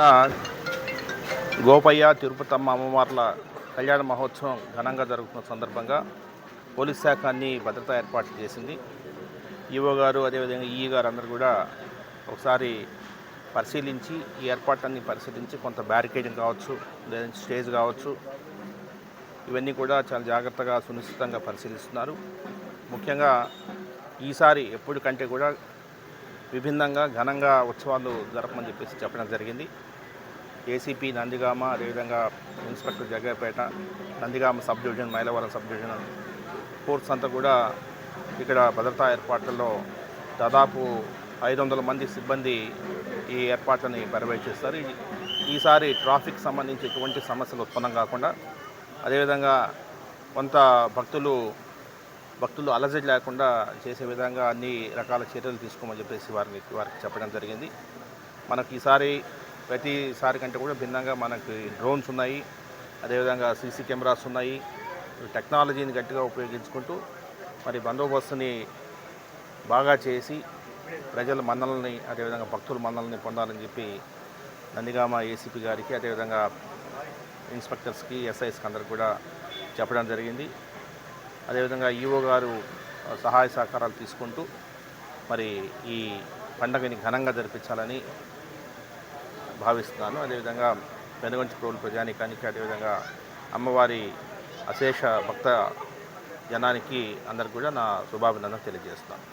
తారీఖున గోపయ్య తిరుపతమ్మ అమ్మవార్ల కళ్యాణ మహోత్సవం ఘనంగా జరుగుతున్న సందర్భంగా పోలీస్ శాఖ అన్ని భద్రతా ఏర్పాట్లు చేసింది. ఈఓ గారు అదేవిధంగా ఈఈ గారు అందరూ కూడా ఒకసారి పరిశీలించి ఈ ఏర్పాట్లన్నీ పరిశీలించి కొంత బ్యారికేడింగ్ కావచ్చు లేదంటే స్టేజ్ కావచ్చు ఇవన్నీ కూడా చాలా జాగ్రత్తగా సునిశ్చితంగా పరిశీలిస్తున్నారు. ముఖ్యంగా ఈసారి ఎప్పటికంటే కూడా విభిన్నంగా ఘనంగా ఉత్సవాలు జరపమని చెప్పేసి చెప్పడం జరిగింది. ఏసీపీ నందిగామ అదేవిధంగా inspector Jaggapeta Nandigama sub division Mylavaram sub division force అంతా కూడా ఇక్కడ భద్రతా ఏర్పాట్లలో దాదాపు ఐదు వందల మంది సిబ్బంది ఈ ఏర్పాట్లని పర్యవేక్షిస్తారు. ఈసారి ట్రాఫిక్ సంబంధించి ఎటువంటి సమస్యలు ఉత్పన్నం కాకుండా అదేవిధంగా కొంత భక్తులు భక్తులు అలజడి లేకుండా చేసే విధంగా అన్ని రకాల చర్యలు తీసుకోమని చెప్పేసి వారిని వారికి చెప్పడం జరిగింది. మనకి ఈసారి ప్రతిసారి కంటే కూడా భిన్నంగా మనకి డ్రోన్స్ ఉన్నాయి. అదేవిధంగా సీసీ కెమెరాస్ ఉన్నాయి. టెక్నాలజీని గట్టిగా ఉపయోగించుకుంటూ మరి బందోబస్తుని బాగా చేసి ప్రజల మన్నలని అదేవిధంగా భక్తుల మన్నలని పొందాలని చెప్పి నందిగామ ఏసీపీ గారికి అదేవిధంగా ఇన్స్పెక్టర్స్కి ఎస్ఐస్కి అందరికి కూడా చెప్పడం జరిగింది. అదేవిధంగా ఈఓ గారు సహాయ సహకారాలు తీసుకుంటూ మరి ఈ పండగని ఘనంగా జరిపించాలని భావిస్తున్నాను. అదేవిధంగా వెనుగంచి ప్రోలు ప్రజానికానికి అదేవిధంగా అమ్మవారి అశేష భక్త జనానికి అందరికి కూడా నా శుభాభినందన తెలియజేస్తాను